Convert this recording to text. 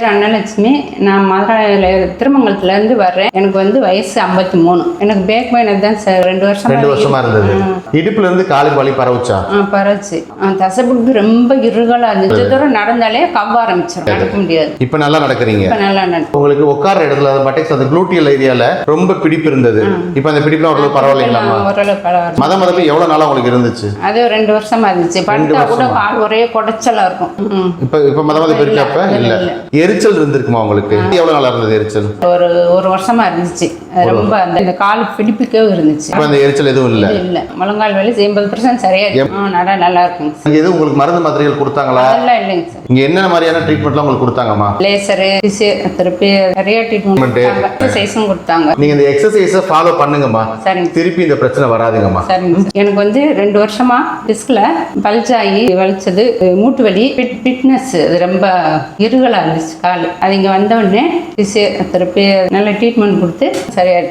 பேர் அன்னலட்சுமி நான் மதுரையில் திருமங்கலத்துலேருந்து வர்றேன். எனக்கு வந்து வயசு ஐம்பத்தி மூணு எனக்கு பேக் பெயின் தான் சார் ரெண்டு வருஷம் ரெண்டு வருஷமா இருந்தது. இடுப்புல இருந்து காலுக்கு வலி பரவுச்சா? பரவாச்சு. தசைப்புட்டு ரொம்ப இருகலாக இருந்துச்சு. தூரம் நடந்தாலே கவ்வ ஆரம்பிச்சிடும் நடக்க முடியாது. இப்ப நல்லா நடக்கிறீங்க. இப்போ நல்லா நடக்கும் உங்களுக்கு உட்கார இடத்துல அந்த பட்டைக்ஸ் அந்த குளூட்டியல் ஏரியால ரொம்ப பிடிப்பு இருந்தது. இப்ப அந்த பிடிப்புலாம் ஓரளவு பரவாயில்லைங்களாம்மா? ஓரளவு பரவாயில்ல. மத மதத்துல எவ்வளவு நாளா உங்களுக்கு இருந்துச்சு? அது ரெண்டு வருஷமா இருந்துச்சு. படுத்தா கூட கால் ஒரே குடைச்சலா இருக்கும். இப்ப இப்ப மத மதம் இருக்கப்ப இல்ல எரிச்சல் இருந்திருக்குமா உங்களுக்கு? எவ்வளவு நாளா இருந்தது எரிச்சல்? ஒரு ஒரு வருஷமா இருந்துச்சு. ரொம்ப அந்த இந்த கால் பிடிப்புக்கே இருந்துச்சு. இப்ப அந்த எரிச்சல் எதுவும் இல்ல? இல்ல. முழங்கால் வலி எண்பது பர்சன்ட் சரியா இருக்கு. ஆ, நட நல்லா சார். இங்க எதுவும் உங்களுக்கு மருந்து மாத்திரைகள் கொடுத்தாங்களா? அதெல்லாம் இல்லைங்க சார். இங்க என்னென்ன மாதிரியான ட்ரீட்மெண்ட்லாம் உங்களுக்கு கொடுத்தாங்கம்மா? லேசரு திருப்பி நிறைய ட்ரீட்மெண்ட் எக்ஸசைஸும் கொடுத்தாங்க. நீங்க இந்த எக்ஸசைஸை ஃபாலோ பண்ணுங்கம்மா. சரிங்க திருப்பி இந்த பிரச்சனை வராதுங்கம்மா. சரிங்க சார். எனக்கு வந்து ரெண்டு வருஷமா டிஸ்கில் பல்ஜாகி வலிச்சது மூட்டு வலி ஃபிட் ஃபிட்னஸ் ரொம்ப இருகலாக இருந்துச்சு. கால். அது இங்கே வந்த உடனே திருப்பி நல்ல ட்ரீட்மெண்ட் கொடுத்து சரியாயிடுச்சு.